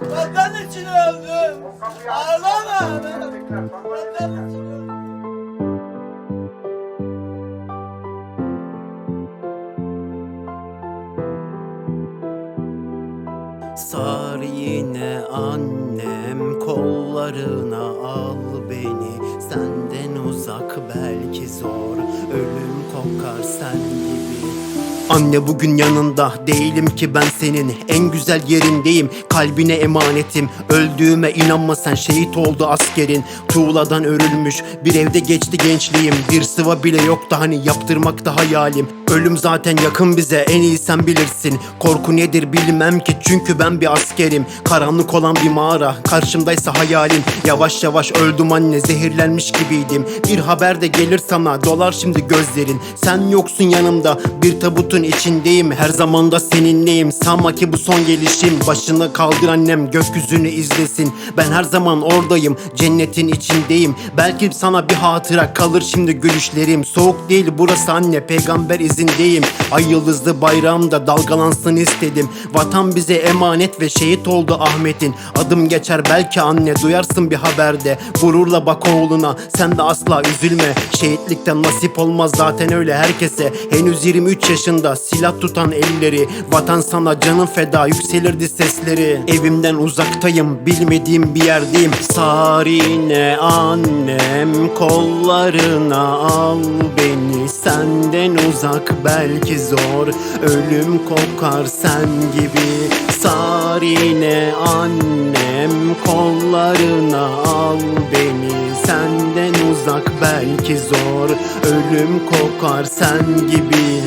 Vatan için öldüm. Ağlama. Vatan için öldüm. Sar yine annem kollarına al beni Senden uzak belki zor ölüm kokar sen gibi Anne bugün yanında değilim ki ben senin. En güzel yerindeyim kalbine emanetim. Öldüğüme inanma sen şehit oldu askerin. Tuğladan örülmüş bir evde geçti gençliğim. Bir sıva bile yoktu hani yaptırmak da hayalim Ölüm zaten yakın bize en iyi sen bilirsin. Korku nedir bilmem ki çünkü ben bir askerim. Karanlık olan bir mağara karşımdaysa hayalim. Yavaş yavaş öldüm anne zehirlenmiş gibiydim. Bir haber de gelir sana dolar şimdi gözlerin. Sen yoksun yanımda bir tabutun içindeyim. Her zaman da seninleyim sanma ki bu son gelişim. Başını kaldır annem gökyüzünü izlesin. Ben her zaman oradayım cennetin içindeyim. Belki sana bir hatıra kalır şimdi gülüşlerim. Soğuk değil burası anne peygamber izindeyim Ay yıldızlı bayrağımda dalgalansın istedim. Vatan bize emanet ve şehit oldu Ahmet'in. Adım geçer belki anne duyarsın bir haberde. Gururla bak oğluna sen de asla üzülme. Şehitlikten nasip olmaz zaten öyle herkese. Henüz 23 yaşında silah tutan elleri. Vatan sana canın feda yükselirdi sesleri. Evimden uzaktayım bilmediğim bir yerdeyim. Sarine annem kollarına al beni. Senden uzak belki zor. Ölüm kokar sen gibi. Sarine annem kollarına al beni. Senden uzak belki zor. Ölüm kokar sen gibi